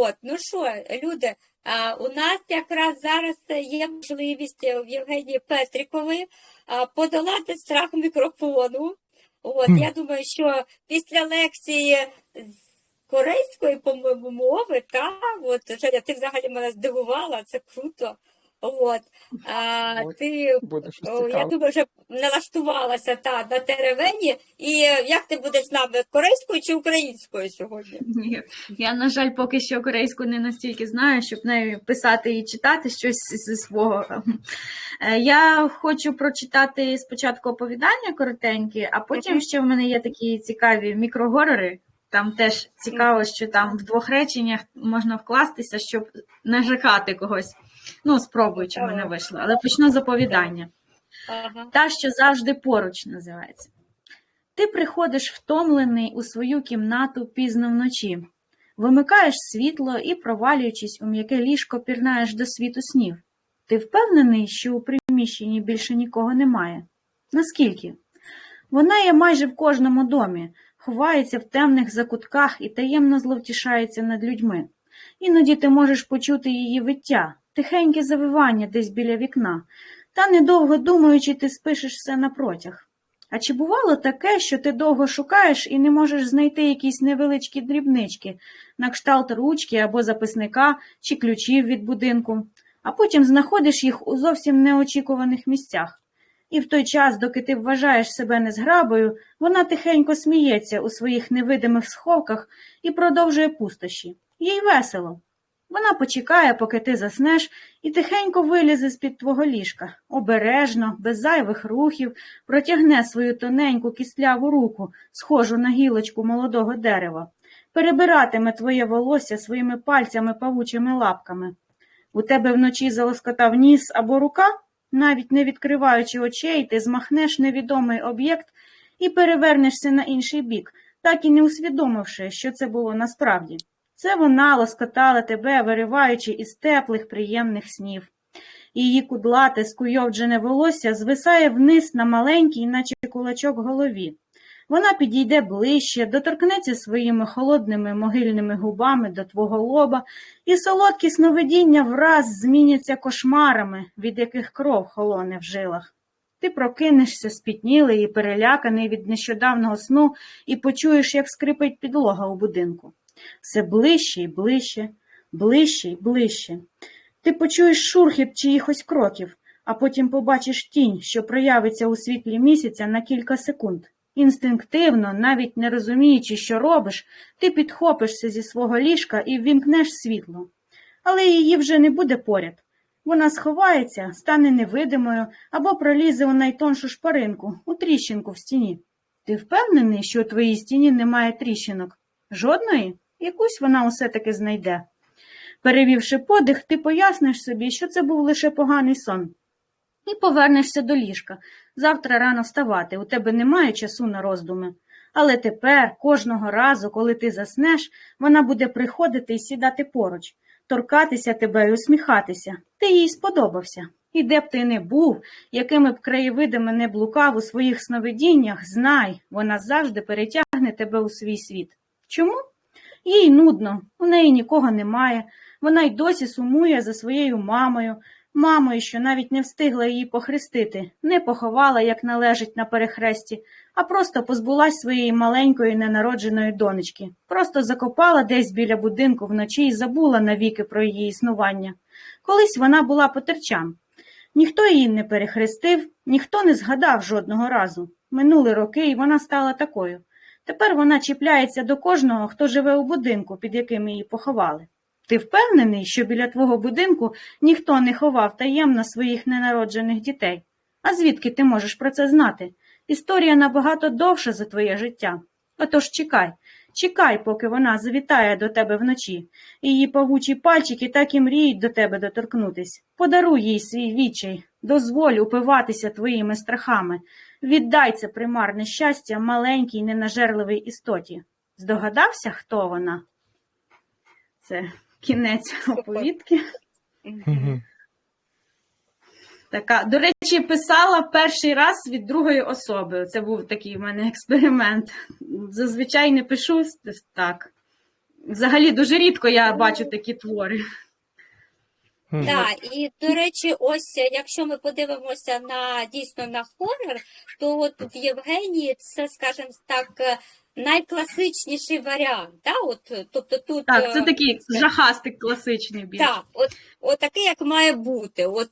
От, ну що, люди, а, у нас якраз зараз є можливість в Євгенії Петрікової а, подолати страх мікрофону. От, mm. я думаю, що після лекції з корейської, по-моєму, мови, та, от, Женя, ти взагалі мене здивувала, це круто. От, а, Ой, ти О, Я думаю, вже налаштувалася та, на теревені. І е, як ти будеш з нами корейською чи українською сьогодні? Ні, я, на жаль, поки що корейську не настільки знаю, щоб нею писати і читати щось зі свого. Е, Я хочу прочитати спочатку оповідання коротенькі, а потім Мгм. ще в мене є такі цікаві мікрогорори. Там теж цікаво, що там в двох реченнях можна вкластися, щоб не жахати когось. Ну, спробую, чи в мене вийшло. Але почну з оповідання. Та, що завжди поруч називається. Ти приходиш втомлений у свою кімнату пізно вночі, вимикаєш світло і, провалюючись у м'яке ліжко, пірнаєш до світу снів. Ти впевнений, що у приміщенні більше нікого немає? Наскільки? Вона є майже в кожному домі, ховається в темних закутках і таємно зловтішається над людьми. Іноді ти можеш почути її виття, тихеньке завивання десь біля вікна, та, недовго думаючи, ти спишеш все на протяг. А чи бувало таке, що ти довго шукаєш і не можеш знайти якісь невеличкі дрібнички, на кшталт ручки або записника чи ключів від будинку, а потім знаходиш їх у зовсім неочікуваних місцях. І в той час, доки ти вважаєш себе незграбою, вона тихенько сміється у своїх невидимих сховках і продовжує пустощі. Їй весело. Вона почекає, поки ти заснеш, і тихенько вилізе з-під твого ліжка, обережно, без зайвих рухів, протягне свою тоненьку кістляву руку, схожу на гілочку молодого дерева, перебиратиме твоє волосся своїми пальцями павучими лапками. У тебе вночі залоскотав ніс або рука, навіть не відкриваючи очей, ти змахнеш невідомий об'єкт і перевернешся на інший бік, так і не усвідомивши, що це було насправді. Це вона лоскотала тебе, вириваючи із теплих, приємних снів. Її кудлате, скуйовджене волосся звисає вниз на маленькій, наче кулачок голові. Вона підійде ближче, доторкнеться своїми холодними могильними губами до твого лоба, і солодкі сновидіння враз зміняться кошмарами, від яких кров холоне в жилах. Ти прокинешся спітнілий і переляканий від нещодавнього сну і почуєш, як скрипить підлога у будинку. Все ближче і ближче, ближче і ближче. Ти почуєш шурхіт чиїхось кроків, а потім побачиш тінь, що проявиться у світлі місяця на кілька секунд. Інстинктивно, навіть не розуміючи, що робиш, ти підхопишся зі свого ліжка і ввімкнеш світло. Але її вже не буде поряд. Вона сховається, стане невидимою або пролізе у найтоншу шпаринку, у тріщинку в стіні. Ти впевнений, що у твоїй стіні немає тріщинок? Жодної? Якусь вона усе таки знайде. Перевівши подих, ти поясниш собі, що це був лише поганий сон. І повернешся до ліжка. Завтра рано вставати, у тебе немає часу на роздуми. Але тепер, кожного разу, коли ти заснеш, вона буде приходити і сідати поруч, торкатися тебе і усміхатися. Ти їй сподобався. І де б ти не був, якими б краєвидами не блукав у своїх сновидіннях, знай, вона завжди перетягне тебе у свій світ. Чому? Їй нудно, у неї нікого немає, вона й досі сумує за своєю мамою, мамою, що навіть не встигла її похрестити, не поховала, як належить на перехресті, а просто позбулась своєї маленької ненародженої донечки, просто закопала десь біля будинку вночі і забула навіки про її існування. Колись вона була потерчам. Ніхто її не перехрестив, ніхто не згадав жодного разу. Минули роки, і вона стала такою. Тепер вона чіпляється до кожного, хто живе у будинку, під яким її поховали. Ти впевнений, що біля твого будинку ніхто не ховав таємно своїх ненароджених дітей? А звідки ти можеш про це знати? Історія набагато довша за твоє життя. Отож чекай, чекай, поки вона завітає до тебе вночі. Її павучі пальчики так і мріють до тебе доторкнутись. Подаруй їй свій відчай, дозволь упиватися твоїми страхами. Віддай це примарне щастя маленькій ненажерливій істоті. Здогадався, хто вона? Це кінець оповідки. Така, до речі, писала перший раз від другої особи. Це був такий в мене експеримент. Зазвичай не пишу так. Взагалі дуже рідко я бачу такі твори. Мгм. Так, і до речі, ось якщо ми подивимося на дійсно на хорор, то от в Євгенії це, скажімо так, найкласичніший варіант. Да? От, тобто тут Так, це е, такий жахастик класичний більш. так, от, от такий, як має бути. От